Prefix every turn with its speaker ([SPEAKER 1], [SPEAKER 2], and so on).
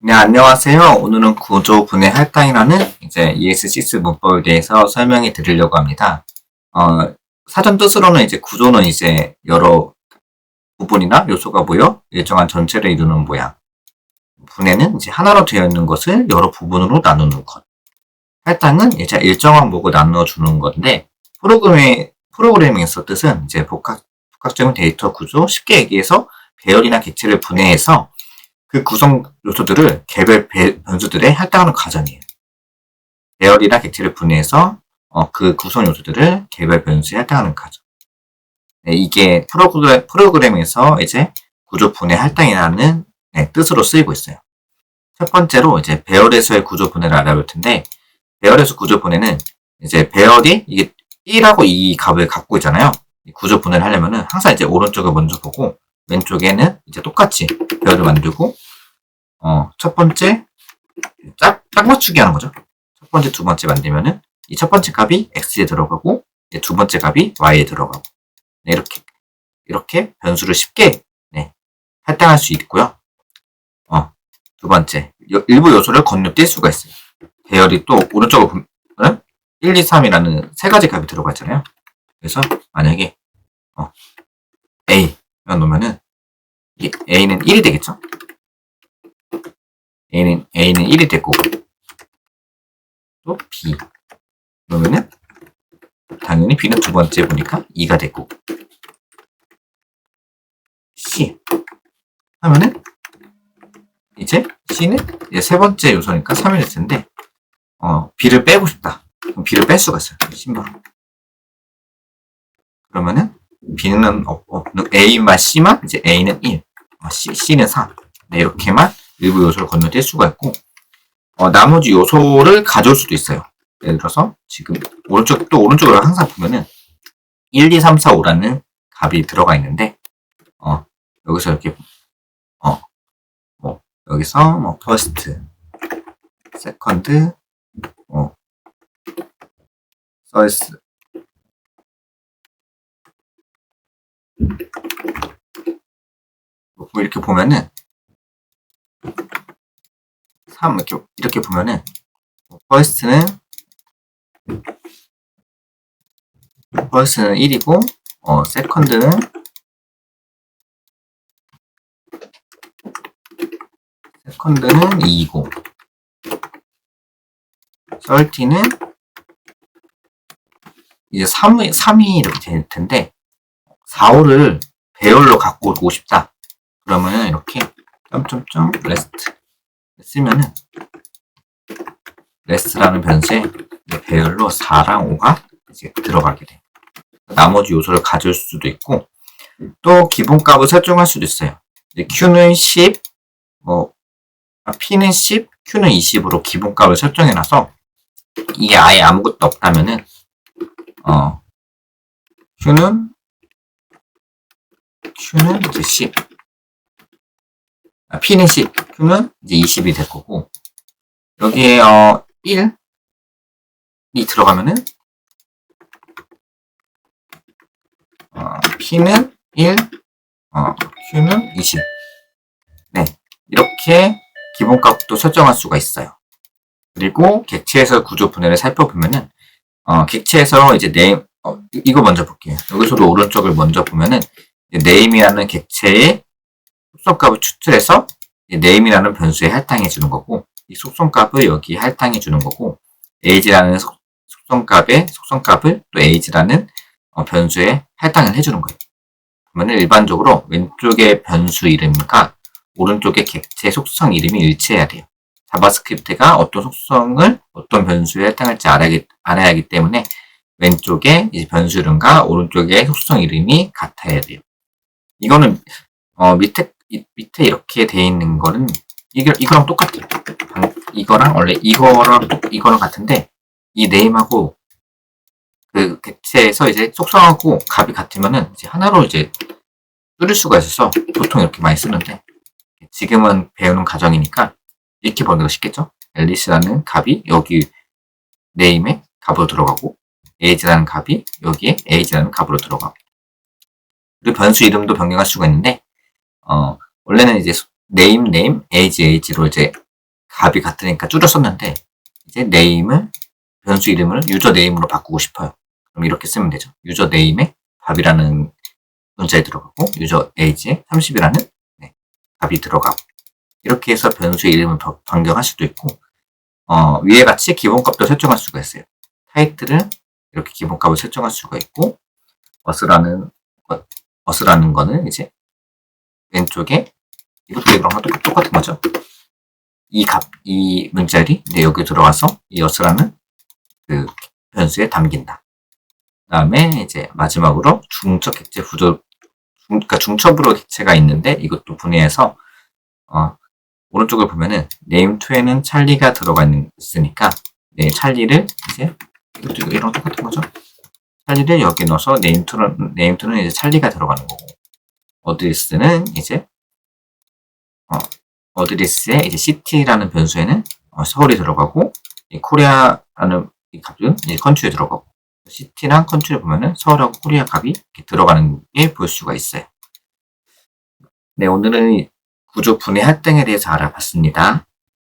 [SPEAKER 1] 네, 안녕하세요. 오늘은 구조 분해 할당이라는 이제 ES6 문법에 대해서 설명해 드리려고 합니다. 어, 사전 뜻으로는 이제 구조는 이제 여러 부분이나 요소가 모여 일정한 전체를 이루는 모양. 분해는 이제 하나로 되어 있는 것을 여러 부분으로 나누는 것. 할당은 이제 일정한 목을 나누어 주는 건데, 프로그램의, 프로그래밍에서 뜻은 이제 복합, 복합적인 데이터 구조, 쉽게 얘기해서 배열이나 객체를 분해해서 그 구성 요소들을 개별 배- 변수들에 할당하는 과정이에요. 배열이나 객체를 분해해서 어, 그 구성 요소들을 개별 변수에 할당하는 과정. 네, 이게 프로그램, 프로그램에서 이제 구조 분해 할당이라는 네, 뜻으로 쓰이고 있어요. 첫 번째로 이제 배열에서의 구조 분해를 알아볼 텐데, 배열에서 구조 분해는 이제 배열이 이게 1하고 2 값을 갖고 있잖아요. 이 구조 분해를 하려면은 항상 이제 오른쪽을 먼저 보고, 왼쪽에는 이제 똑같이 배열을 만들고, 어, 첫 번째, 짝, 짝 맞추기 하는 거죠. 첫 번째, 두 번째 만들면은, 이 첫 번째 값이 x에 들어가고, 이제 두 번째 값이 y에 들어가고, 네, 이렇게, 이렇게 변수를 쉽게, 네, 할당할 수 있고요. 어, 두 번째, 요- 일부 요소를 건너뛸 수가 있어요. 배열이 또 오른쪽으로 보면, 1, 2, 3이라는 세 가지 값이 들어가 있잖아요. 그래서, 만약에, 어, A, 면 놓으면은, 이 A는 1이 되겠죠? A는, A는 1이 되고, 또 B. 그러면은, 당연히 B는 두 번째 보니까 2가 되고, C. 하면은, 이제 C는 이제 세 번째 요소니까 3이 될 텐데, 어, B를 빼고 싶다. 그럼 B를 뺄 수가 있어요. 심벌. 그러면은, B는 없, 없, A만 C만, 이제 A는 1, 어, C, C는 3. 네, 이렇게만 일부 요소를 건너뛸 수가 있고, 어, 나머지 요소를 가져올 수도 있어요. 예를 들어서, 지금, 오른쪽, 또 오른쪽으로 항상 보면은, 1, 2, 3, 4, 5라는 값이 들어가 있는데, 어, 여기서 이렇게, 어, 뭐, 여기서, 뭐, first, second, 어, first, 뭐 이렇게 보면은, 3 이렇게, 이렇게 보면은 first는 first는 1이고 어 second는 second는 2이고 30는 이제 3이, 3이 이렇게 될 텐데 4, 5를 배열로 갖고 오고 싶다. 그러면은 이렇게 점점점 레스트 쓰면은 레스트라는 변수에 배열로 4랑 5가 이제 들어가게 돼. 나머지 요소를 가질 수도 있고 또 기본값을 설정할 수도 있어요. Q는 10, 뭐 아, P는 10, Q는 20으로 기본값을 설정해놔서 이게 아예 아무것도 없다면은 어 Q는 Q는 이제 10, 아, P는 10, Q는 이제 20이 될 거고, 여기에, 어, 1 이 들어가면은, 어, P는 1, 어, Q는 20. 네. 이렇게 기본값도 설정할 수가 있어요. 그리고 객체에서 구조 분해를 살펴보면은, 어, 객체에서 이제 네임, 어, 이- 이거 먼저 볼게요. 여기서도 오른쪽을 먼저 보면은, 네임이라는 객체의 속성 값을 추출해서 네임이라는 변수에 할당해 주는 거고 이 속성 값을 여기 할당해 주는 거고 age라는 속, 속성값의 속성 값을 또 age라는 어, 변수에 할당을 해 주는 거예요. 그러면 일반적으로 왼쪽의 변수 이름과 오른쪽의 객체 속성 이름이 일치해야 돼요. 자바스크립트가 어떤 속성을 어떤 변수에 할당할지 알아야, 알아야 하기 때문에 왼쪽에 변수 이름과 오른쪽의 속성 이름이 같아야 돼요. 이거는 어, 밑에 이- 밑에 이렇게 돼 있는 거는 이거 이거랑 똑같아요. 방- 이거랑 원래 이거랑 똑- 이거랑 같은데 이 네임하고 그 객체에서 이제 속성하고 값이 같으면은 이제 하나로 이제 줄일 수가 있어서 보통 이렇게 많이 쓰는데 지금은 배우는 과정이니까 이렇게 보는 게 쉽겠죠? 앨리스라는 값이 여기 네임에 값으로 들어가고 에이지라는 값이 여기에 에이지라는 값으로 들어가고 그리고 변수 이름도 변경할 수가 있는데 어, 원래는 이제 name, name, age, age로 이제 값이 같으니까 줄였었는데 이제 네임을 변수 이름을 네임으로 바꾸고 싶어요. 그럼 이렇게 쓰면 되죠. 네임에 값이라는 문자에 들어가고 에이지에 30이라는 값이 들어가고 이렇게 해서 변수의 이름을 바- 변경할 수도 있고 어, 위에 같이 기본값도 설정할 수가 있어요. 타이틀은 이렇게 기본값을 설정할 수가 있고 어스라는 것, 어스라는 거는 이제 왼쪽에 이것도 이거랑 똑- 똑같은 거죠. 이 값, 이 문자리 이제 여기 들어가서 이 어스라는 그 변수에 담긴다. 그 다음에 이제 마지막으로 중첩 객체 부조 중, 그러니까 중첩으로 객체가 있는데 이것도 분해해서 어, 오른쪽을 보면은 name2에는 찰리가 들어가 있으니까 네, 찰리를 이제 이것도 이랑 똑같은 거죠. 찰리를 여기 넣어서 name2는 name2는 이제 찰리가 들어가는 거고 어드레스는 이제 어, 어드레스에 이제 city라는 변수에는 어, 서울이 들어가고 이 코리아라는 이 값은 이제 컨트리에 들어가고 시티랑 컨트리를 보면은 서울하고 코리아 값이 이렇게 들어가는 게 볼 수가 있어요. 네, 오늘은 이 구조 분해 할당에 대해서 알아봤습니다.